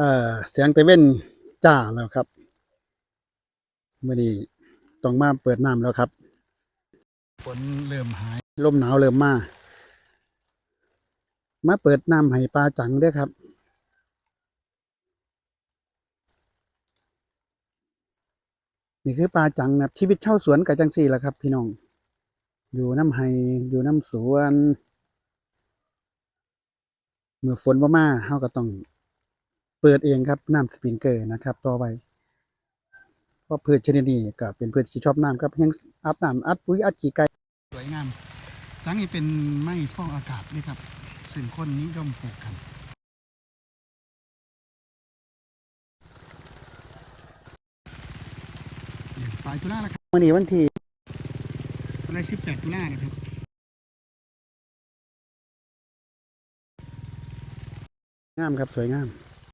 เอ่อแสงตะเว้นจ้าแล้วครับมื่อนี้ต้องมาเปิดน้ำแล้วครับฝนเริ่มหายลมหนาวเริ่มมามาเปิดน้ำให้ปลาจังเด้วยครับ นี่คือปลาจังนะครับชีวิตเช่าสวนกับจังสี่แหละครับ พี่น้อง อยู่น้ำไห้อยู่น้ำสวน เมื่อฝนว่ามาเฮาก็ต้อง เปิดเองครับน้ำสปริงเกอร์นะครับ ต่อไปเพราะพืชชนิดนี้ก็เป็นพืชที่ชอบน้ำครับยังอัดน้ำอัดปุ๋ยอัดจีไก่สวยงามทั้งนี้เป็นไม้ฟอกอากาศนี่ครับซึ่งคนนิยมปลูกกันปลายตุลาแล้วครับวันนี้วันที่วันที่สิบแปดตุลานะครับงามครับสวยงาม